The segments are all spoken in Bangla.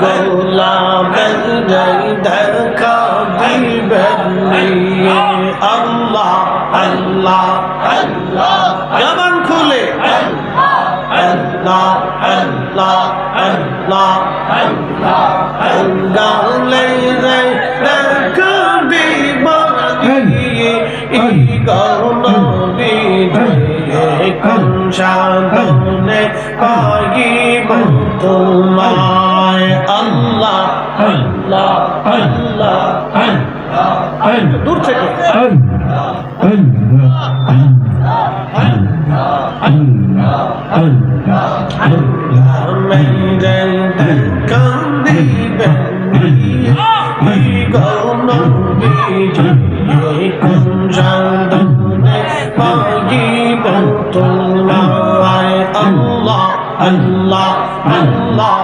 গোলামের দেখা দিবেন আল্লাহ আল্লাহ আল্লাহ। জবান খুলে। আল্লাহ আল্লাহ আল্লাহ আল্লাহ। আল্লাহ দেখা দিবেন নিয়ে এই গৌনবী দূর থেকে Allah, Allah, Allah.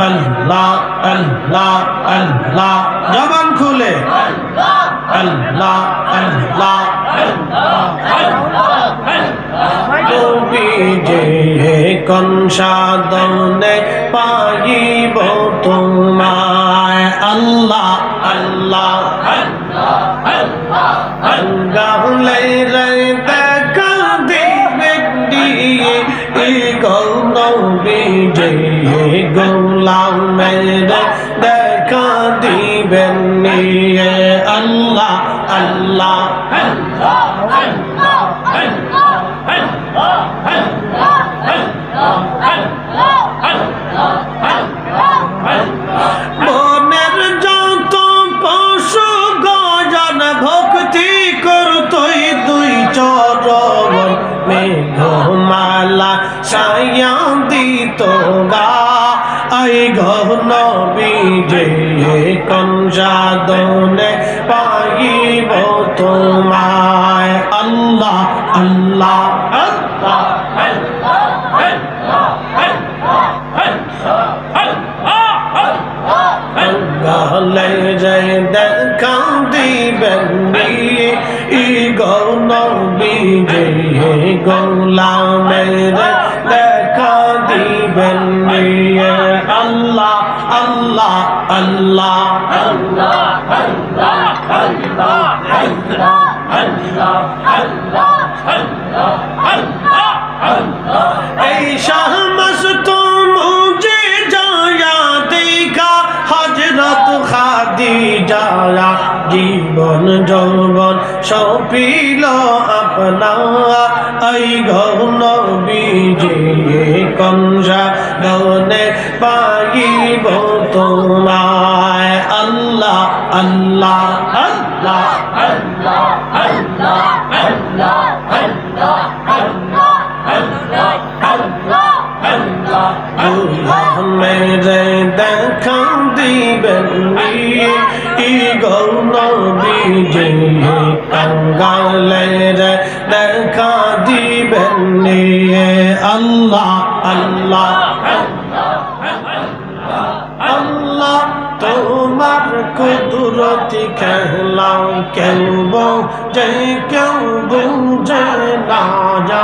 আল্লাহ আল্লাহ আল্লাহ জবান খুলে আল্লাহ আল্লাহ তুমি যে কোন সাধনে পাইব তোমায় আল্লাহ আল্লাহ আল্লাহ আল্লাহ আল্লাহ লাই লাই দেখা দিবে দিয়ে এই কনসাদনে পাইব তোমায়। আল্লাহ আল্লাহ গহলে জয় দেখা দিবেন ই গৌনবী যে গোলামের দেখা দিবেন আল্লাহ আল্লাহ আল্লাহ। এই শাহমস তো মুঝে যায়া, দেখা হজরত খাদি যায়া জীবন যৌবন সপিল আপনা এই গৌন বিজে কংসা গৌনে পাইব। আল্লাহ আল্লাহ আল্লাহ আল্লাহ আল্লাহ আল্লাহ আল্লাহ আল্লাহ মেরে দেখা দিবেন ই গৌরবী যে কাঙ্গালের দেখা দিবেন আল্লাহ আল্লাহ আল্লাহ কুদরতি খেলাম কেউ যে কেউ বুঝে না যা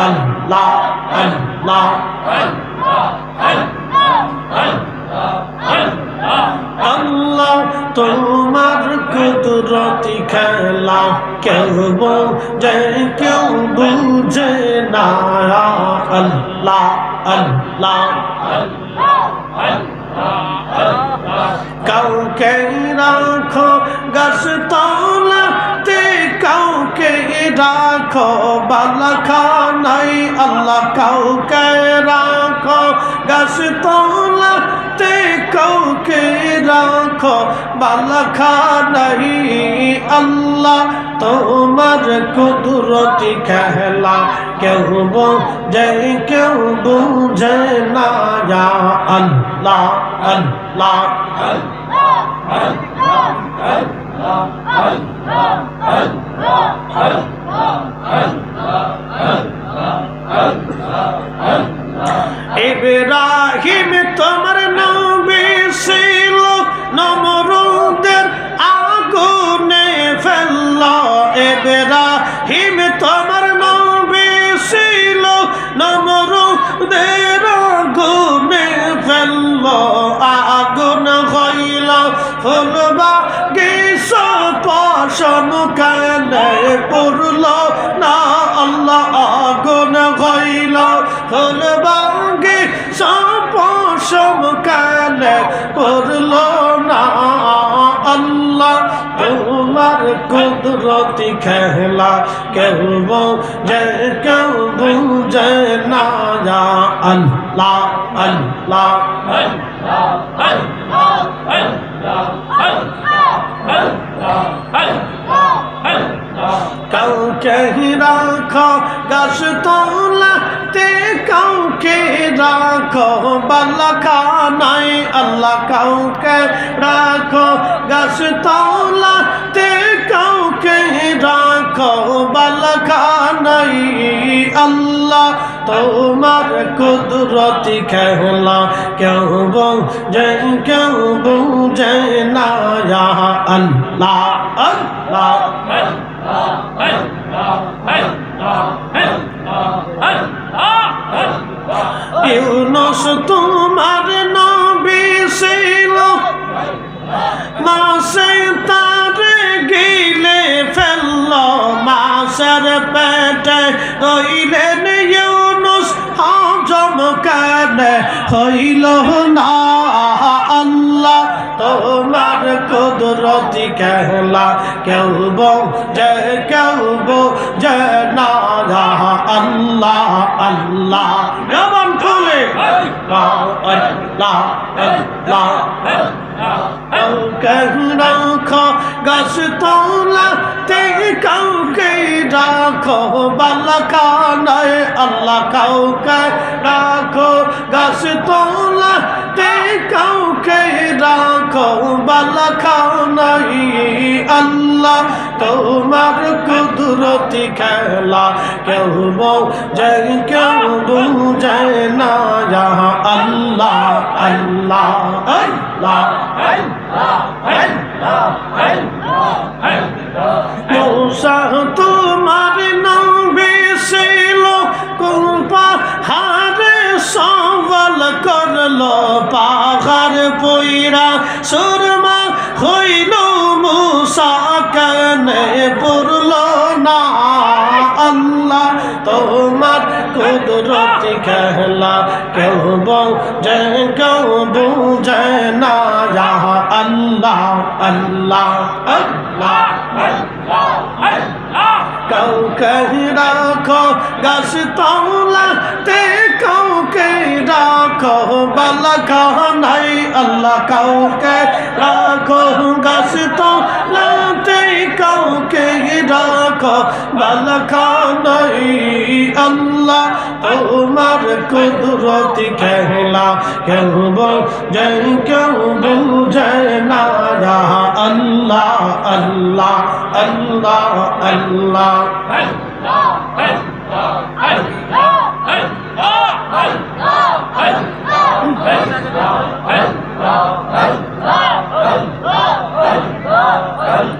আল্লাহ আল্লাহ আল্লাহ তোমার কুদরতি খেলা কেউ যে কেউ বুঝে না আল্লাহ আল্লাহ কাউকে রাখো গাছ তলাতে কাউকে রাখো বালাখানাই আল্লাহ কাউকে রাখো গাছ তলাতে কাউকে রাখো বালাখানাই আল্লাহ তোমার কুদরতি খেলা কেউ বোঝে, কেউ বুঝে না যা আল্লাহ আল্লাহ। ইব্রাহিম তোমার নবী ছিল, নমরুদের আগুনে ফেলল, আগুন হইল। ফুলবা গেছ পশম কানে পড়ল না আল্লাহ আগুন হইল। ফুলবা গেছ পশম কানে পড়ল কুদরতি খেলা কেউ যে কেউ বুঝে না যা আল্লাহ আল্লাহ। কাউকে রাখো, গাছ তোলাতে কাউকে রাখো বালাখানাই আল্লাহ কাউকে রাখো, গাছ তোলাতে বালাখানাই আল্লাহ তোমার কুদরতি খেলা কেউ বুঝে কেউ বুঝে না আল্লাহ আল্লাহ ইউনুস তোমার নবী ছিল মাসে তারে ফেলল মাসের পেটে রইলেন ইউনুস হজম কানে হইল না। আল্লাহ, তোমার কুদরতি কেহলা কেউ যে কেউ যে না। আল্লাহ আল্লাহ রাখো গাছ তোলাতে কাউকে রাখো বালাখানায় আল্লাহ কাউকে রাখো গাছ তোলাতে আল্লাহ তোমার কুদরতি খেলা কেউ যে কেউ বুঝে না। আল্লাহ আল্লাহ আল্লাহ আল্লাহ। কুদরতি খেলা কেউ যে, কেউ বুঝে না যা আল্লাহ আল্লাহ আল্লাহ কাউকে রাখো গাছ তলাতে কাউকে রাখো বালাখানাই আল্লাহ। কাউকে রাখো গাছ তলাতে কাউকে রাখো বালাখানাই আল্লাহ তোমার কুদরতি খেলা কেউ যে কেউ বুঝে না আল্লাহ আল্লাহ আল্লাহ আল্লাহ لا